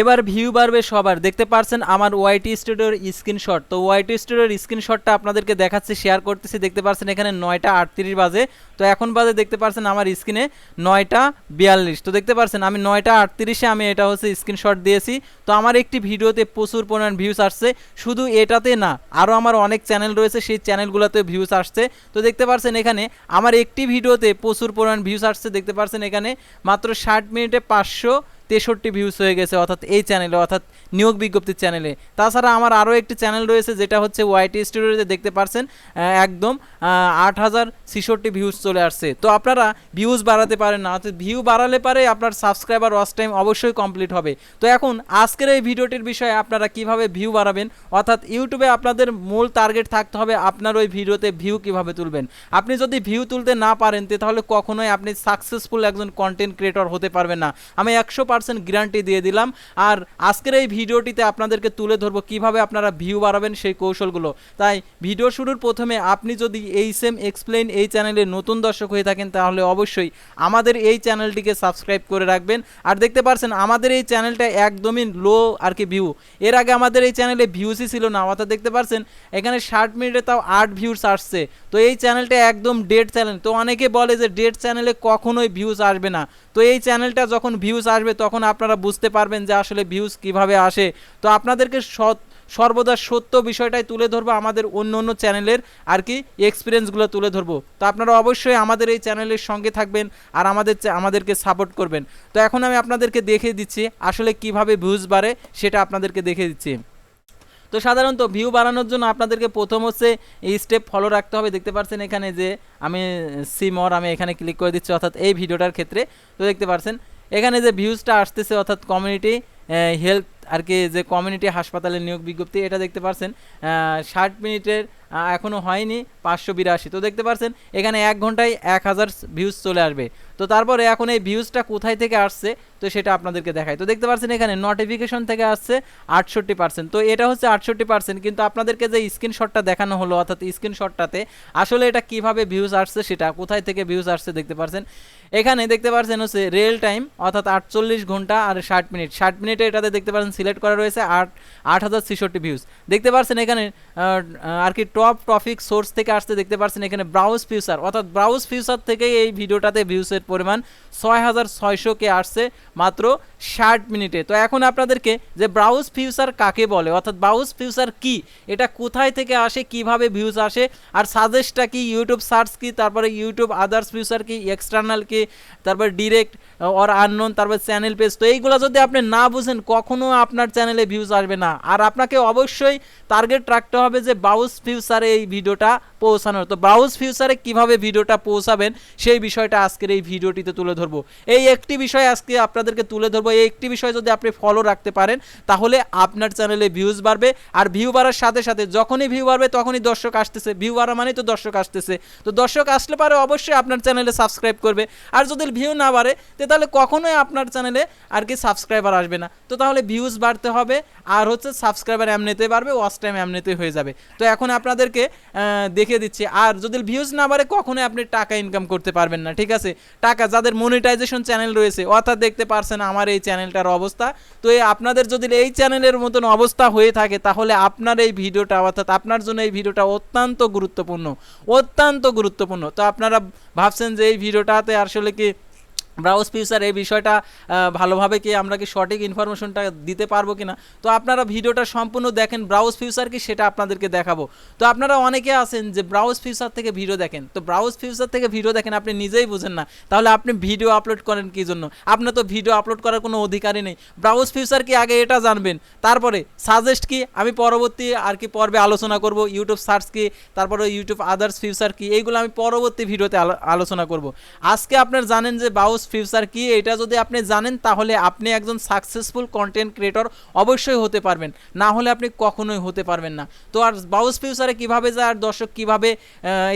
এবার ভিউ বাড়বে সবার। দেখতে পারছেন আমার ওয়াইটি স্টুডিওর স্ক্রিনশট তো ওয়াইটি স্টুডিওর স্ক্রিনশটটা আপনাদেরকে দেখাচ্ছি শেয়ার করতেছি। দেখতে পারছেন এখানে নয়টা আটত্রিশ বাজে। তো এখন বাজে দেখতে পারছেন আমার স্ক্রিনে নয়টা বিয়াল্লিশ। তো দেখতে পারছেন আমি নয়টা আটত্রিশে আমি এটা হচ্ছে স্ক্রিনশট দিয়েছি। তো আমার একটি ভিডিওতে প্রচুর পরিমাণ ভিউস আসছে। শুধু এটাতে না আরও আমার অনেক চ্যানেল রয়েছে, সেই চ্যানেলগুলোতে ভিউস আসছে। তো দেখতে পারছেন এখানে আমার একটি ভিডিওতে প্রচুর পরিমাণ ভিউস আসছে। দেখতে পারছেন এখানে মাত্র ষাট মিনিটে পাঁচশো তেষট্টি ভিউস হয়ে গেছে, অর্থাৎ এই চ্যানেলে অর্থাৎ নিয়োগ বিজ্ঞপ্তির চ্যানেলে তাছাড়া আমার আরও একটি চ্যানেল রয়েছে, যেটা হচ্ছে ওয়াইটি স্টুডিওতে দেখতে পারছেন একদম আট হাজার ছিষট্টি ভিউজ চলে আসছে। তো আপনারা ভিউজ বাড়াতে পারেন না, অর্থাৎ ভিউ বাড়ালে পারে আপনার সাবস্ক্রাইবার ওয়াচ টাইম অবশ্যই কমপ্লিট হবে। তো এখন আজকের এই ভিডিওটির বিষয়ে আপনারা কীভাবে ভিউ বাড়াবেন, অর্থাৎ ইউটিউবে আপনাদের মূল টার্গেট থাকতে হবে আপনার ওই ভিডিওতে ভিউ কীভাবে তুলবেন। আপনি যদি ভিউ তুলতে না পারেন তাহলে কখনোই আপনি সাকসেসফুল একজন কন্টেন্ট ক্রিয়েটর হতে পারবেন না। আমি একশো পার্সেন্ট গ্যারান্টি দিয়ে দিলাম। আর আজকের এই ভিডিওটিতে আপনাদেরকে তুলে ধরবো কীভাবে আপনারা ভিউ বাড়াবেন সেই কৌশলগুলো। তাই ভিডিও শুরুর প্রথমে আপনি যদি এই সেম এক্সপ্লেইন এই চ্যানেলে নতুন দর্শক হয়ে থাকেন, তাহলে অবশ্যই আমাদের এই চ্যানেলটিকে সাবস্ক্রাইব করে রাখবেন। আর দেখতে পারছেন, আমাদের এই চ্যানেলটা একদমই লো আর কি ভিউ এর আগে আমাদের এই চ্যানেলে ভিউসই ছিল না অর্থাৎ দেখতে পারছেন, এখানে ষাট মিনিটে তাও আট ভিউস আসছে। তো এই চ্যানেলটা একদম ডেড চ্যানেল তো অনেকে বলে যে ডেড চ্যানেলে কখনোই ভিউজ আসবে না। তো এই চ্যানেলটা যখন ভিউজ আসবে তখন আপনারা বুঝতে পারবেন যে আসলে ভিউজ কীভাবে আসে। তো আপনাদেরকে সৎ, সর্বদা সত্য বিষয়টাই তুলে ধরবো আমাদের অন্য অন্য চ্যানেলের আর কি এক্সপিরিয়েন্সগুলো তুলে ধরবো। তো আপনারা অবশ্যই আমাদের এই চ্যানেলের সঙ্গে থাকবেন আর আমাদের আমাদেরকে সাপোর্ট করবেন। তো এখন আমি আপনাদেরকে দেখিয়ে দিচ্ছি আসলে কীভাবে ভিউজ বাড়ে সেটা আপনাদেরকে দেখিয়ে দিচ্ছি। তো সাধারণত ভিউ বাড়ানোর জন্য আপনাদেরকে প্রথম হচ্ছে এই স্টেপ ফলো রাখতে হবে। দেখতে পাচ্ছেন এখানে যে আমি সিমর আমি এখানে ক্লিক করে দিচ্ছি অর্থাৎ এই ভিডিওটার ক্ষেত্রে। তো দেখতে পাচ্ছেন এখানে যে ভিউজটা আসতেছে অর্থাৎ কমিউনিটি হেলথ আর কি যে কমিউনিটি হাসপাতালের নিয়োগ বিজ্ঞপ্তি, এটা দেখতে পারছেন। ষাট মিনিটের এখনও হয়নি, পাঁচশো বিরাশি। তো দেখতে পারছেন, এখানে এক ঘন্টায় এক হাজার ভিউজ চলে আসবে। তো তারপরে এখন এই ভিউজটা কোথায় থেকে আসছে, তো সেটা আপনাদেরকে দেখায় তো দেখতে পাচ্ছেন এখানে নোটিফিকেশন থেকে আসছে আটষট্টি পার্সেন্ট তো এটা হচ্ছে আটষট্টি পার্সেন্ট কিন্তু আপনাদেরকে যে স্ক্রিনশটটা দেখানো হলো, অর্থাৎ স্ক্রিনশটটাতে আসলে এটা কীভাবে ভিউজ আসছে সেটা, কোথায় থেকে ভিউজ আসছে দেখতে পাচ্ছেন। এখানে দেখতে পাচ্ছেন হচ্ছে রিয়েল টাইম অর্থাৎ আটচল্লিশ ঘণ্টা আর ষাট মিনিট। ষাট মিনিটে এটাতে দেখতে পাচ্ছেন সিলেক্ট করা রয়েছে আট আট হাজার ছেষট্টি ভিউজ দেখতে পাচ্ছেন এখানে আর কি টপ টপিক সোর্স থেকে আসতে দেখতে পাচ্ছেন এখানে ব্রাউজ ফিউচার অর্থাৎ ব্রাউজ ফিউচার থেকে এই ভিডিওটাতে ভিউসের পরিমাণ ছয় হাজার ছয়শো কে আসছে। মাত্র ষাট মিনিটে। তো এখন আপনাদেরকে যে ব্রাউজ ফিউচার কাকে বলে, অর্থাৎ ব্রাউজ ফিউচার কি, এটা কোথায় থেকে আসে, কীভাবে ভিউজ আসে, আর সাজেস্টটা কি ইউটিউব সার্চ কি, তারপরে ইউটিউব আদার্স ফিউচার কি এক্সটার্নাল কি, তারপর ডিরেক্ট অর আননোন তারপর চ্যানেল পেজ তো এইগুলো যদি আপনি না বুঝেন, কখনো আপনার চ্যানেলে ভিউজ আসবে না। আর আপনাকে অবশ্যই টার্গেট রাখতে হবে যে ব্রাউজ ফিউচারে এই ভিডিওটা পৌঁছানোর। তো ব্রাউজ ফিউচারে কীভাবে ভিডিওটা পৌঁছাবেন, সেই বিষয়টা আজকের এই ভিডিওটিতে তুলে ধরবো। এই একটি বিষয় আজকে আপনাদেরকে তুলে ধরবো একটি বিষয় যদি আপনি ফলো রাখতে পারেন, তাহলে আপনার চ্যানেলে ভিউজ বাড়বে। আর ভিউ বাড়ার সাথে সাথে যখনই ভিউ বাড়বে, তখনই দর্শক আসতেছে। ভিউ বাড়া মানেই তো দর্শক আসতেছে। তো দর্শক আসলে পারে অবশ্যই আপনার চ্যানেলে সাবস্ক্রাইব করবে। আর যদি ভিউ না বাড়ে তাহলে কখনোই আপনার চ্যানেলে আর কি সাবস্ক্রাইবার আসবে না। তো তাহলে ভিউজ বাড়তে হবে। আর হচ্ছে সাবস্ক্রাইবার এমনিতে বাড়বে ওয়াচ টাইম এমনিতে হয়ে যাবে। তো এখন আপনাদেরকে দেখিয়ে দিচ্ছি। আর যদি ভিউজ না বাড়ে, কখনোই আপনি টাকা ইনকাম করতে পারবেন না, ঠিক আছে? টাকা যাদের মনিটাইজেশন চ্যানেল রয়েছে, অর্থাৎ দেখতে পারছেন আমার এই চ্যানেলটার অবস্থা। তো এই আপনাদের যদি এই চ্যানেলের মতন অবস্থা হয়ে থাকে, তাহলে আপনার এই ভিডিওটা, অর্থাৎ আপনার জন্য এই ভিডিওটা অত্যন্ত গুরুত্বপূর্ণ। অত্যন্ত গুরুত্বপূর্ণ। তো আপনারা ভাবছেন যে এই ভিডিওটাতে আসলে কি ব্রাউজ ফিউচার এই বিষয়টা ভালোভাবে কি আমরা কি সঠিক ইনফরমেশনটা দিতে পারব কিনা? তো আপনারা ভিডিওটা সম্পূর্ণ দেখেন ব্রাউজ ফিউচার কি সেটা আপনাদেরকে দেখাবো। তো আপনারা অনেকে আছেন যে ব্রাউজ ফিউচার থেকে ভিডিও দেখেন। তো ব্রাউজ ফিউচার থেকে ভিডিও দেখেন, আপনি নিজেই বুঝেন না। তাহলে আপনি ভিডিও আপলোড করেন কি জন্য? আপনার তো ভিডিও আপলোড করার কোনো অধিকারই নেই। ব্রাউজ ফিউচার কি আগে এটা জানবেন? তারপরে সাজেস্ট কি? আমি পরবর্তী আর কি পর্বে আলোচনা করব। ইউটিউব সার্চ কি? তারপরে ইউটিউব আদার্স ফিউচার কি? এইগুলো আমি পরবর্তী ভিডিওতে আলো- আলোচনা করব। আজকে আপনার জানেন যে ব্রাউজ ফিউচার কি এটা যদি আপনি জানেন, তাহলে আপনি একজন সাকসেসফুল কন্টেন্ট ক্রিয়েটর অবশ্যই হতে পারবেন। না হলে আপনি কখনোই হতে পারবেন না। তো আর ব্রাউজ ফিউচারে কীভাবে যায়, আর দর্শক কীভাবে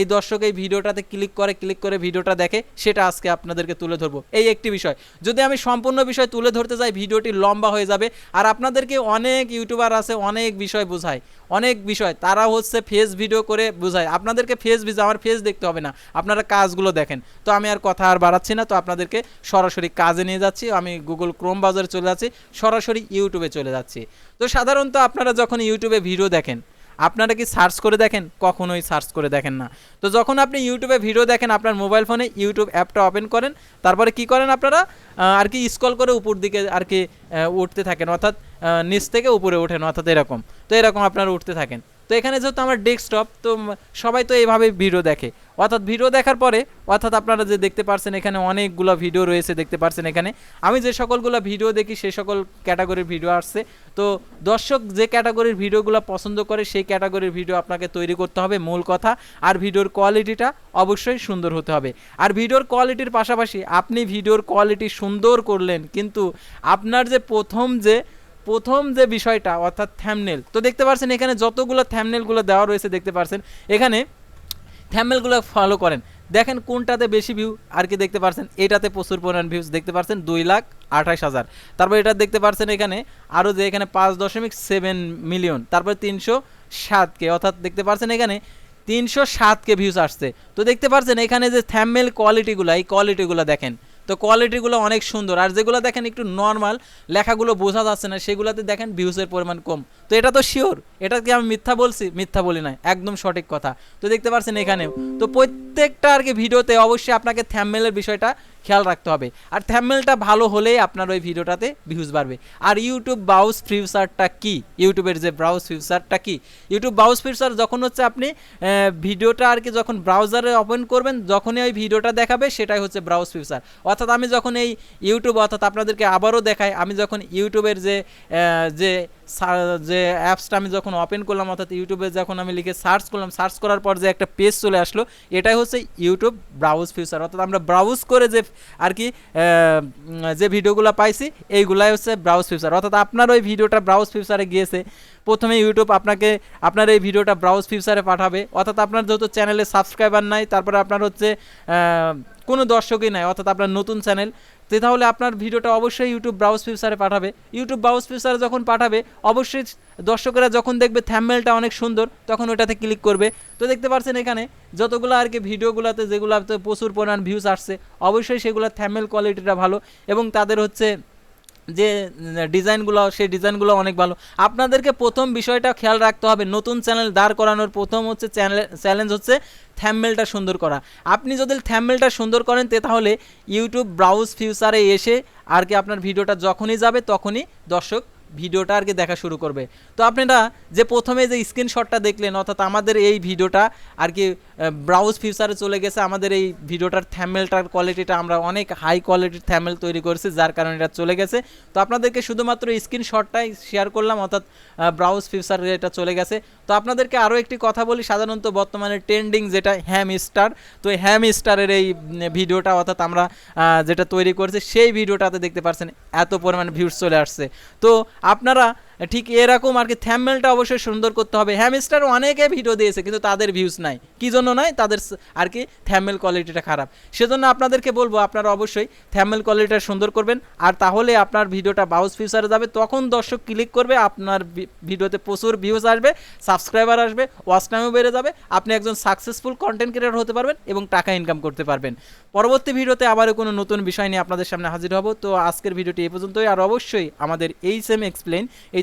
এই দর্শক এই ভিডিওটাতে ক্লিক করে ক্লিক করে ভিডিওটা দেখে, সেটা আজকে আপনাদেরকে তুলে ধরবো। এই একটি বিষয়। যদি আমি সম্পূর্ণ বিষয় তুলে ধরতে যাই, ভিডিওটি লম্বা হয়ে যাবে। আর আপনাদেরকে অনেক ইউটিউবার আছে, অনেক বিষয় বোঝায়। অনেক বিষয়। তারা হচ্ছে ফেস ভিডিও করে বোঝায়। আপনাদেরকে ফেস ভিডিও আমার ফেস দেখতে হবে না। আপনারা কাজগুলো দেখেন। তো আমি আর কথা আর বাড়াচ্ছি না। তো আপনাদেরকে সরাসরি কাজে নিয়ে যাচ্ছি। আমি গুগল ক্রোম বাজারে চলে যাচ্ছি। সরাসরি ইউটিউবে চলে যাচ্ছি। তো সাধারণত আপনারা যখন ইউটিউবে ভিডিও দেখেন আপনারা কি সার্চ করে দেখেন? কখনোই সার্চ করে দেখেন না। তো যখন আপনি ইউটিউবে ভিডিও দেখেন আপনার মোবাইল ফোনে, ইউটিউব অ্যাপটা ওপেন করেন, তারপরে কি করেন আপনারা? আর কি স্কল করে উপর দিকে আর কি উঠতে থাকেন, অর্থাৎ নিচ থেকে উপরে ওঠেন, অর্থাৎ এরকম। তো এরকম আপনারা উঠতে থাকেন। তো এখানে যেহেতু আমার ডেস্কটপ, তো সবাই তো এইভাবে ভিডিও দেখে। অর্থাৎ ভিডিও দেখার পরে, অর্থাৎ আপনারা যে দেখতে পারছেন এখানে অনেকগুলো ভিডিও রয়েছে, দেখতে পারছেন এখানে। আমি যে সকলগুলো ভিডিও দেখি সেই সকল ক্যাটাগরির ভিডিও আসছে। তো দর্শক যে ক্যাটাগরির ভিডিওগুলো পছন্দ করে, সেই ক্যাটাগরির ভিডিও আপনাকে তৈরি করতে হবে। মূল কথা, আর ভিডিওর কোয়ালিটিটা অবশ্যই সুন্দর হতে হবে। আর ভিডিওর কোয়ালিটির পাশাপাশি আপনি ভিডিওর কোয়ালিটি সুন্দর করলেন, কিন্তু আপনার যে প্রথম যে প্রথম যে বিষয়টা, অর্থাৎ থ্যামনেল তো দেখতে পাচ্ছেন এখানে যতগুলো থ্যামনেলগুলো দেওয়া রয়েছে, দেখতে পাচ্ছেন এখানে থ্যামনেলগুলো ফলো করেন। দেখেন কোনটাতে বেশি ভিউ আর কি দেখতে পারছেন? এটাতে প্রচুর পরিমাণ ভিউজ দেখতে পারছেন, দুই লাখ আঠাশ হাজার। তারপর এটা দেখতে পারছেন এখানে, আরও যে এখানে পাঁচ দশমিক সেভেন মিলিয়ন তারপর তিনশো সাতকে, অর্থাৎ দেখতে পারছেন এখানে তিনশো সাতকে ভিউজ আসছে। তো দেখতে পারছেন এখানে যে থ্যামমেল কোয়ালিটিগুলো এই কোয়ালিটিগুলো দেখেন। তো কোয়ালিটিগুলো অনেক সুন্দর। আর যেগুলো দেখেন একটু নর্মাল লেখাগুলো বোঝা যাচ্ছে না, সেগুলোতে দেখেন ভিউজের পরিমাণ কম। তো এটা তো শিওর এটা কি আমি মিথ্যা বলছি? মিথ্যা বলি না একদম সঠিক কথা। তো দেখতে পাচ্ছেন এখানেও। তো প্রত্যেকটা আর কি ভিডিওতে অবশ্যই আপনাকে থ্যামমেলের বিষয়টা খেয়াল রাখতে হবে। আর থ্যামমেলটা ভালো হলেই আপনার ওই ভিডিওটাতে ভিউজ বাড়বে। আর ইউটিউব ব্রাউজ ফিউচারটা কি? ইউটিউবের যে ব্রাউজ ফিউচারটা কি? ইউটিউব ব্রাউজ ফিউচার যখন হচ্ছে আপনি ভিডিওটা আর কি যখন ব্রাউজারে ওপেন করবেন, যখনই ওই ভিডিওটা দেখাবে, সেটাই হচ্ছে ব্রাউজ ফিউচার অর্থাৎ আমি যখন এই ইউটিউব অর্থাৎ আপনাদেরকে আবারও দেখাই, আমি যখন ইউটিউবের যে যে যে অ্যাপসটা আমি যখন ওপেন করলাম, অর্থাৎ ইউটিউবে যখন আমি লিখে সার্চ করলাম সার্চ করার পর যে একটা পেজ চলে আসলো, এটাই হচ্ছে ইউটিউব ব্রাউজ ফিউচার অর্থাৎ আমরা ব্রাউজ করে যে আর কি যে ভিডিওগুলো পাইছি, এইগুলাই হচ্ছে ব্রাউজ ফিউচার অর্থাৎ আপনার ওই ভিডিওটা ব্রাউজ ফিউচারে গিয়েছে, প্রথমে ইউটিউব আপনাকে, আপনার এই ভিডিওটা ব্রাউজ ফিউচারে পাঠাবে। অর্থাৎ আপনার যেহেতু চ্যানেলে সাবস্ক্রাইবার নাই, তারপরে আপনার হচ্ছে কোনো দর্শকই নাই, অর্থাৎ আপনার নতুন চ্যানেল তো তাহলে আপনার ভিডিওটা অবশ্যই ইউটিউব ব্রাউজ ফিউচারে পাঠাবে। ইউটিউব ব্রাউজ ফিউচারে যখন পাঠাবে, অবশ্যই দর্শকেরা যখন দেখবে থ্যাম্বেলটা অনেক সুন্দর, তখন ওটাতে ক্লিক করবে। তো দেখতে পাচ্ছেন এখানে, যতগুলো আর কি ভিডিওগুলোতে যেগুলোতে প্রচুর পরিমাণ ভিউজ আসছে, অবশ্যই সেগুলো থ্যাম্বেল কোয়ালিটিটা ভালো এবং তাদের হচ্ছে যে ডিজাইনগুলো, সেই ডিজাইনগুলো অনেক ভালো। আপনাদেরকে প্রথম বিষয়টা খেয়াল রাখতে হবে, নতুন চ্যানেল দাঁড় করানোর। প্রথম হচ্ছে চ্যানেল, চ্যালেঞ্জ হচ্ছে থ্যামমেলটা সুন্দর করা। আপনি যদি থ্যামমেলটা সুন্দর করেন, তে তাহলে ইউটিউব ব্রাউজ ফিউচারে এসে আর কি আপনার ভিডিওটা যখনই যাবে, তখনই দর্শক ভিডিওটা আর কি দেখা শুরু করবে। তো আপনারা যে প্রথমে যে স্ক্রিনশটটা দেখলেন, অর্থাৎ আমাদের এই ভিডিওটা আর কি ব্রাউজ ফিউচারে চলে গেছে, আমাদের এই ভিডিওটার থ্যামেলটার কোয়ালিটিটা আমরা অনেক হাই কোয়ালিটির থ্যামেল তৈরি করেছি, যার কারণে এটা চলে গেছে। তো আপনাদেরকে শুধুমাত্র স্ক্রিনশটটাই শেয়ার করলাম, অর্থাৎ ব্রাউজ ফিউচারে এটা চলে গেছে। তো আপনাদেরকে আরও একটি কথা বলি, সাধারণত বর্তমানে ট্রেন্ডিং যেটা হ্যাম স্টার তো হ্যাম স্টারের এই ভিডিওটা, অর্থাৎ আমরা যেটা তৈরি করেছি, সেই ভিডিওটাতে দেখতে পাচ্ছেন এত পরিমাণে ভিউজ চলে আসছে। তো আপনারা ঠিক এরকম আর কি থ্যামমেলটা অবশ্যই সুন্দর করতে হবে। হ্যামস্টার অনেকে ভিডিও দিয়েছে, কিন্তু তাদের ভিউজ নাই। কি জন্য নাই? তাদের আর কি থ্যামমেল কোয়ালিটিটা খারাপ। সেজন্য আপনাদেরকে বলব, আপনারা অবশ্যই থ্যামমেল কোয়ালিটিটা সুন্দর করবেন। আর তাহলে আপনার ভিডিওটা বাউস ফিউচারে যাবে। তখন দর্শক ক্লিক করবে, আপনার ভিডিওতে প্রচুর ভিউজ আসবে সাবস্ক্রাইবার আসবে ওয়াচ টাইমও বেড়ে যাবে। আপনি একজন সাকসেসফুল কন্টেন্ট ক্রিয়েটর হতে পারবেন এবং টাকা ইনকাম করতে পারবেন। পরবর্তী ভিডিওতে আবারও কোনো নতুন বিষয় নিয়ে আপনাদের সামনে হাজির হব। তো আজকের ভিডিওটি এই পর্যন্তই। আর অবশ্যই আমাদের এই সেম এক্সপ্লেন এই